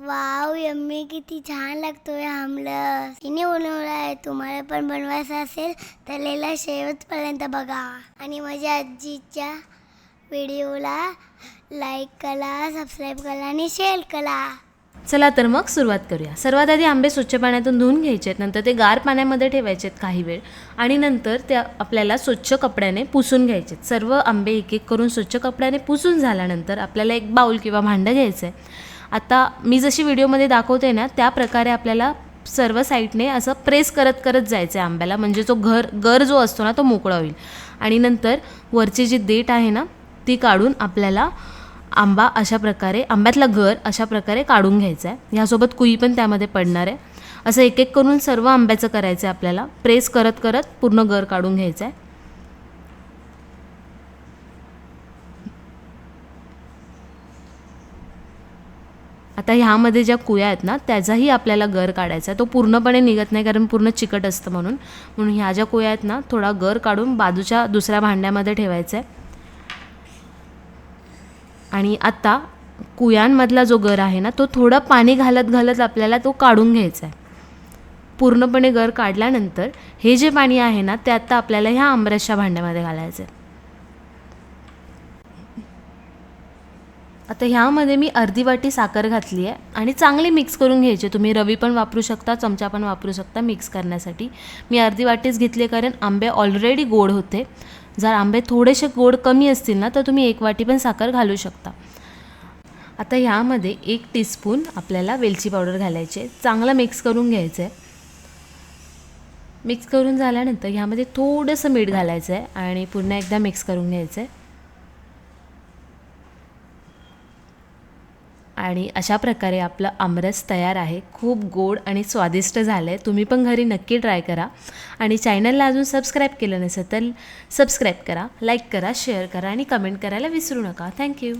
Wow yummy किती छान लागतोय आमलस तिने बनवला आहे. तुम्हाला पण बनवायचं असेल तर लेला शेवटपर्यंत बघा. आणि माझ्या आजीच्या व्हिडिओला लाईक करा सबस्क्राईब करा आणि शेअर करा. चला तर मग सुरुवात करूया. सर्वात आधी आंबे स्वच्छ पाण्यातून धुवून घ्यायचे आहेत. नंतर ते गार पाण्यामध्ये ठेवायचे आहेत काही वेळ. आणि नंतर ते आपल्याला स्वच्छ कपड्याने पुसून घ्यायचे आहेत. सर्व आंबे एक एक करून स्वच्छ कपड्याने पुसून झाल्यानंतर आपल्याला एक बाऊल किंवा भांडं घ्यायचं आहे आता मी जशी व्हिडिओमध्ये दाखवते ना त्या प्रकारे आपल्याला सर्व साईडने असं प्रेस करत करत जायचं आहे आंब्याला. म्हणजे जो घर गर जो असतो ना तो मोकळा होईल. आणि नंतर वरची जी देठ आहे ना ती काढून आपल्याला आंबा अशा प्रकारे आंब्यातला घर अशा प्रकारे काढून घ्यायचा आहे ह्यासोबत कुई पण त्यामध्ये पडणार आहे. असं एक एक करून सर्व आंब्याचं करायचं आहे आपल्याला. प्रेस करत करत पूर्ण घर काढून घ्यायचं आहे आता ह्यामध्ये ज्या कुया आहेत ना त्याचाही आपल्याला गर काढायचा आहे. तो पूर्णपणे निघत नाही कारण पूर्ण चिकट असतं म्हणून. म्हणून ह्या ज्या कुया आहेत ना थोडा गर काढून बाजूच्या दुसऱ्या भांड्यामध्ये ठेवायचा आहे. आणि आत्ता कुयांमधला जो गर आहे ना तो थोडं पाणी घालत घालत आपल्याला तो काढून घ्यायचा आहे. पूर्णपणे गर काढल्यानंतर हे जे पाणी आहे ना ते आत्ता आपल्याला ह्या आंबरसच्या भांड्यामध्ये घालायचं आहे. आता ह्यामध्ये मी अर्धी वाटी साखर घातली आहे आणि चांगली मिक्स करून घ्यायची तुम्ही रवी पण वापरू शकता चमचा पण वापरू शकता मिक्स करण्यासाठी. मी अर्धी वाटीच घेतली कारण आंबे ऑलरेडी गोड होते. जर आंबे थोडेसे गोड कमी असतील ना तर तुम्ही एक वाटी पण साखर घालू शकता. आता ह्यामध्ये एक टीस्पून आपल्याला वेलची पावडर घालायची आहे. चांगलं मिक्स करून घ्यायचं आहे. मिक्स करून झाल्यानंतर ह्यामध्ये थोडंसं मीठ घालायचं आहे आणि पुन्हा एकदा मिक्स करून घ्यायचं आहे. आणि अशा प्रकारे आपलं आमरस तयार आहे. खूप गोड आणि स्वादिष्ट झालं आहे तुम्ही पण घरी नक्की ट्राय करा. आणि चॅनलला अजून सबस्क्राईब केलं नसेल तर सबस्क्राईब करा लाईक करा शेअर करा आणि कमेंट करायला विसरू नका. थँक्यू